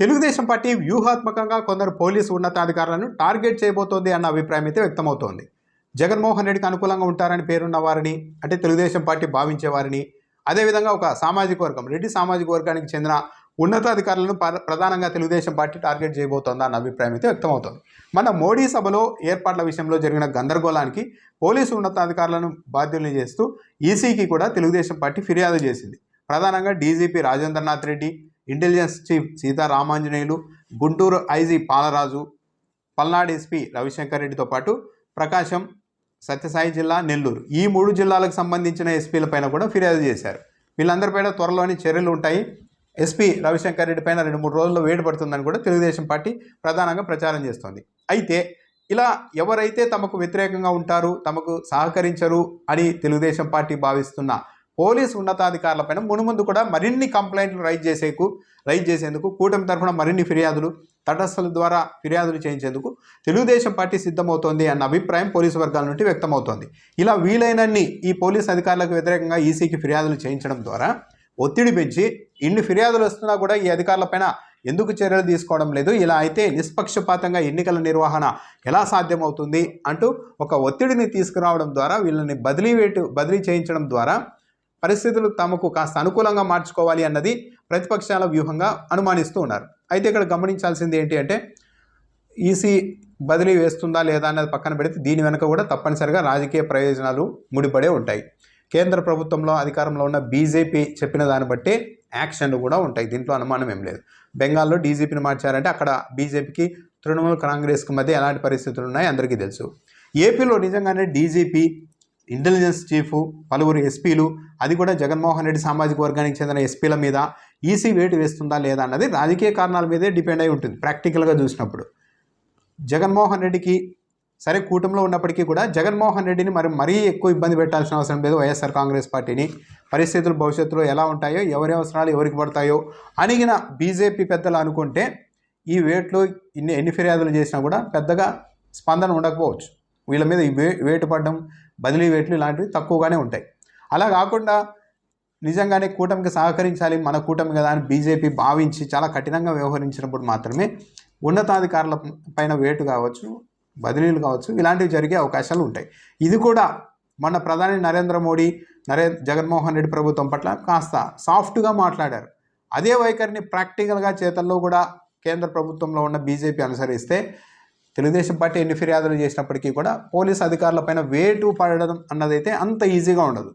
Telugu Desam party వ్యూహాత్మకంగా కొందరు police ఉన్నతాధికారులను target చేయబోతోంది అన్న అభిప్రాయం అయితే వ్యక్తమవుతోంది. జగన్మోహన్ రెడ్డికి అనుకూలంగా ఉంటారని పేరున్న వారిని అంటే తెలుగుదేశం పార్టీ భావించే వారిని అదేవిధంగా ఒక సామాజిక వర్గం రెడ్డి సామాజిక వర్గానికి చెందిన ఉన్నతాధికారులను ప్రధానంగా తెలుగుదేశం పార్టీ టార్గెట్ చేయబోతోందా అన్న అభిప్రాయం అయితే వ్యక్తమవుతోంది. మన మోడీ సభలో ఏర్పాట్ల విషయంలో జరిగిన గందరగోళానికి పోలీసు ఉన్నతాధికారులను బాధ్యుల్ని చేస్తూ ఈసీకి కూడా తెలుగుదేశం పార్టీ ఫిర్యాదు చేసింది. ప్రధానంగా DGP Rajendranath Reddy intelligence chief Seetharamanjaneyulu Guntur IG Palaraju Palnadu SP Ravishankar రెడ్డితో పాటు ప్రకాశం సత్యసాయి జిల్లా నెల్లూరు. ఈ మూడు జిల్లాలకు సంబంధించిన ఎస్పీల పైన కూడా ఫిర్యాదు చేశారు. వీళ్ళందరిపైన త్వరలోని చర్యలు ఉంటాయి. ఎస్పీ రవిశంకర్ రెడ్డి పైన రెండు మూడు రోజుల్లో వేడి పడుతుందని కూడా తెలుగుదేశం పార్టీ ప్రధానంగా ప్రచారం చేస్తోంది. అయితే ఇలా ఎవరైతే తమకు వ్యతిరేకంగా ఉంటారు తమకు సహకరించరు అని తెలుగుదేశం పార్టీ భావిస్తున్న పోలీసు ఉన్నతాధికారులపైన మునుముందు కూడా మరిన్ని కంప్లైంట్లు రైజ్ చేసేకు రైజ్ చేసేందుకు కూటమి తరఫున మరిన్ని ఫిర్యాదులు తటస్థల ద్వారా ఫిర్యాదులు చేయించేందుకు తెలుగుదేశం పార్టీ సిద్ధమవుతోంది అన్న అభిప్రాయం పోలీసు వర్గాల నుండి వ్యక్తమవుతోంది. ఇలా వీలైనన్ని ఈ పోలీసు అధికారులకు వ్యతిరేకంగా ఈసీకి ఫిర్యాదులు చేయించడం ద్వారా ఒత్తిడి పెంచి ఇన్ని ఫిర్యాదులు వస్తున్నా కూడా ఈ అధికారులపైన ఎందుకు చర్యలు తీసుకోవడం లేదు ఇలా అయితే నిష్పక్షపాతంగా ఎన్నికల నిర్వహణ ఎలా సాధ్యమవుతుంది అంటూ ఒక ఒత్తిడిని తీసుకురావడం ద్వారా వీళ్ళని బదిలీ వేటు బదిలీ చేయించడం ద్వారా పరిస్థితులు తమకు కాస్త అనుకూలంగా మార్చుకోవాలి అన్నది ప్రతిపక్షాల వ్యూహంగా అనుమానిస్తూ ఉన్నారు. అయితే ఇక్కడ గమనించాల్సింది ఏంటి అంటే ఈసీ బదిలీ వేస్తుందా లేదా అన్నది పక్కన పెడితే దీని వెనుక కూడా తప్పనిసరిగా రాజకీయ ప్రయోజనాలు ముడిపడే ఉంటాయి. కేంద్ర ప్రభుత్వంలో అధికారంలో ఉన్న బీజేపీ చెప్పిన దాన్ని బట్టి యాక్షన్లు కూడా ఉంటాయి. దీంట్లో అనుమానం ఏం లేదు. బెంగాల్లో డీజీపీని మార్చారంటే అక్కడ బీజేపీకి తృణమూల్ కాంగ్రెస్కి మధ్య ఎలాంటి పరిస్థితులు ఉన్నాయి? అందరికీ తెలుసు. ఏపీలో నిజంగానే డీజీపీ ఇంటెలిజెన్స్ చీఫ్ పలువురు ఎస్పీలు అది కూడా జగన్మోహన్ రెడ్డి సామాజిక వర్గానికి చెందిన ఎస్పీల మీద ఈసీ వేటు వేస్తుందా లేదా అన్నది రాజకీయ కారణాల మీదే డిపెండ్ అయి ఉంటుంది ప్రాక్టికల్గా చూసినప్పుడు. జగన్మోహన్ రెడ్డికి సరే కూటమిలో ఉన్నప్పటికీ కూడా జగన్మోహన్ రెడ్డిని మరి మరీ ఎక్కువ ఇబ్బంది పెట్టాల్సిన అవసరం లేదు వైఎస్ఆర్ కాంగ్రెస్ పార్టీని. పరిస్థితులు భవిష్యత్తులో ఎలా ఉంటాయో ఎవరి అవసరాలు ఎవరికి పడతాయో అడిగిన బీజేపీ పెద్దలు అనుకుంటే ఈ వేట్లు ఇన్ని ఎన్ని ఫిర్యాదులు చేసినా కూడా పెద్దగా స్పందన ఉండకపోవచ్చు. వీళ్ళ మీద వే వేటు పడడం బదిలీ వేట్లు ఇలాంటివి తక్కువగానే ఉంటాయి. అలా కాకుండా నిజంగానే కూటమికి సహకరించాలి మన కూటమి కదా అని బీజేపీ భావించి చాలా కఠినంగా వ్యవహరించినప్పుడు మాత్రమే ఉన్నతాధికారుల పైన వేటు కావచ్చు బదిలీలు కావచ్చు ఇలాంటివి జరిగే అవకాశాలు ఉంటాయి. ఇది కూడా మన ప్రధాని నరేంద్ర మోడీ నరే జగన్మోహన్ రెడ్డి ప్రభుత్వం పట్ల కాస్త సాఫ్ట్గా మాట్లాడారు. అదే వైఖరిని ప్రాక్టికల్గా చేతల్లో కూడా కేంద్ర ప్రభుత్వంలో ఉన్న బీజేపీ అనుసరిస్తే తెలుగుదేశం పార్టీ ఎన్ని ఫిర్యాదులు చేసినప్పటికీ కూడా పోలీస్ అధికారులపైన వేటు పడడం అన్నదైతే అంత ఈజీగా ఉండదు.